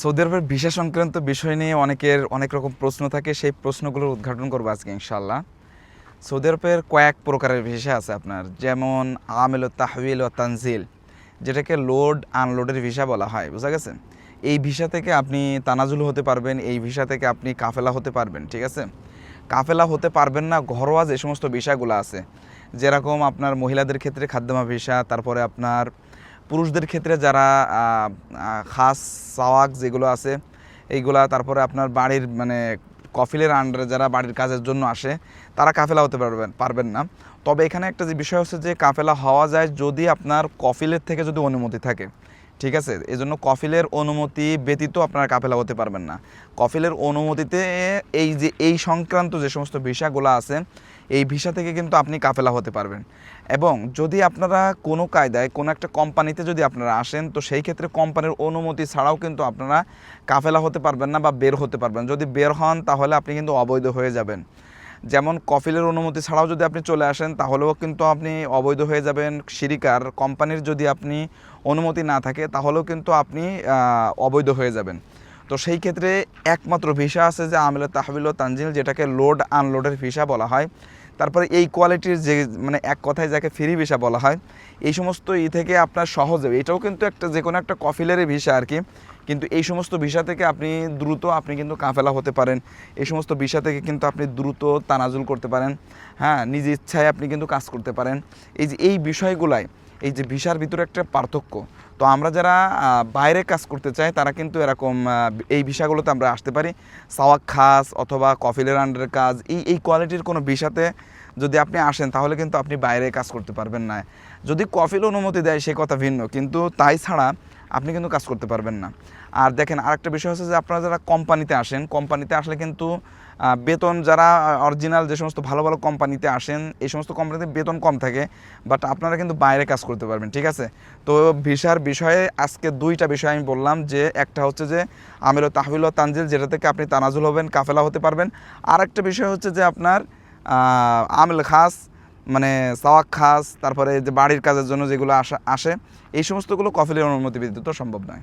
Saudi আরবের visa সংক্রান্ত বিষয় নিয়ে অনেকের অনেক রকম প্রশ্ন থাকে, সেই প্রশ্নগুলোর উদ্ঘাটন করব আজকে ইনশাল্লাহ সৌদি আরবের কয়েক প্রকারের ভিসা আছে আপনার, যেমন আমেল ও তাহবিল ও তানজিল, যেটাকে লোড আনলোডের ভিসা বলা হয়, বুঝা গেছে? এই ভিসা থেকে আপনি তানাজুল হতে পারবেন, এই ভিসা থেকে আপনি কাফেলা হতে পারবেন, ঠিক আছে? কাফেলা হতে পারবেন না, ঘরোয়া যে সমস্ত ভিসাগুলো আছে, যেরকম আপনার মহিলাদের ক্ষেত্রে খাদ্যমা ভিসা, তারপরে আপনার পুরুষদের ক্ষেত্রে যারা খাস সাওয়াক যেগুলো আছে, এইগুলা তারপরে আপনার বাড়ির মানে কফিলের আন্ডারে যারা বাড়ির কাজের জন্য আসে, তারা কাফেলা হতে পারবেন পারবেন না। তবে এখানে একটা যে বিষয় হচ্ছে যে, কাফেলা হওয়া যায় যদি আপনার কফিলের থেকে যদি অনুমতি থাকে। ঠিক আছে? এই জন্য কফিলের অনুমতি ব্যতীত আপনারা কাফেলা হতে পারবেন না। কফিলের অনুমতিতে এই যে, এই সংক্রান্ত যে সমস্ত ভিসাগুলো আছে, এই ভিসা থেকে কিন্তু আপনি কাফেলা হতে পারবেন। এবং যদি আপনারা কোনো কায়দায় কোনো একটা কোম্পানিতে যদি আপনারা আসেন, তো সেই ক্ষেত্রে কোম্পানির অনুমতি ছাড়াও কিন্তু আপনারা কাফেলা হতে পারবেন না বা বের হতে পারবেন। যদি বের হন, তাহলে আপনি কিন্তু অবৈধ হয়ে যাবেন। যেমন কফিলের অনুমতি ছাড়াও যদি আপনি চলে আসেন, তাহলেও কিন্তু আপনি অবৈধ হয়ে যাবেন সিরিকার কোম্পানির যদি আপনি অনুমতি না থাকে, তাহলেও কিন্তু আপনি অবৈধ হয়ে যাবেন। তো সেই ক্ষেত্রে একমাত্র ভিসা আছে যে আমেল তাহবিল ও তানজিল, যেটাকে লোড আনলোডের ভিসা বলা হয়। তারপরে এই কোয়ালিটির যে মানে এক কথায় যাকে ফ্রি ভিসা বলা হয়, এই সমস্ত ই থেকে আপনার সহজে, এটাও কিন্তু একটা যে কোনো একটা কফিলেরই ভিসা আর কি, কিন্তু এই সমস্ত ভিসা থেকে আপনি দ্রুত আপনি কিন্তু কাফেলা হতে পারেন, এই সমস্ত ভিসা থেকে কিন্তু আপনি দ্রুত তানাজুল করতে পারেন হ্যাঁ নিজ ইচ্ছায় আপনি কিন্তু কাজ করতে পারেন। এই যে, এই বিষয়গুলাই এই যে ভিসার ভিতরে একটা পার্থক্য। তো আমরা যারা বাইরে কাজ করতে চাই, তারা কিন্তু এরকম এই ভিসাগুলোতে আমরা আসতে পারি। সাওয়াক খাস অথবা কফিলের আন্ডারের কাজ, এই এই কোয়ালিটির কোনো ভিসাতে যদি আপনি আসেন, তাহলে কিন্তু আপনি বাইরে কাজ করতে পারবেন না। যদি কফিল অনুমতি দেয়, সে কথা ভিন্ন। কিন্তু তাই ছাড়া আপনি কিন্তু কাজ করতে পারবেন না। আর দেখেন আরেকটা বিষয় হচ্ছে যে আপনারা যারা কোম্পানিতে আসেন, কোম্পানিতে আসলে কিন্তু বেতন যারা অরিজিনাল যে সমস্ত ভালো ভালো কোম্পানিতে আসেন, এই সমস্ত কোম্পানিতে বেতন কম থাকে বাট আপনারা কিন্তু বাইরে কাজ করতে পারবেন, ঠিক আছে? তো ভিসার বিষয়ে আজকে দুইটা বিষয় আমি বললাম যে, একটা হচ্ছে যে আমির তাহবিল তানজিল, যেটা থেকে আপনি তানাজুল হবেন, কাফেলা হতে পারবেন। আর একটা বিষয় হচ্ছে যে আপনার আমেল খাস মানে সাওয়াক খাস, তারপরে যে বাড়ির কাজের জন্য যেগুলো আসা, আসে, এই সমস্তগুলো কফিলের অনুমতি ব্যতীত সম্ভব নয়।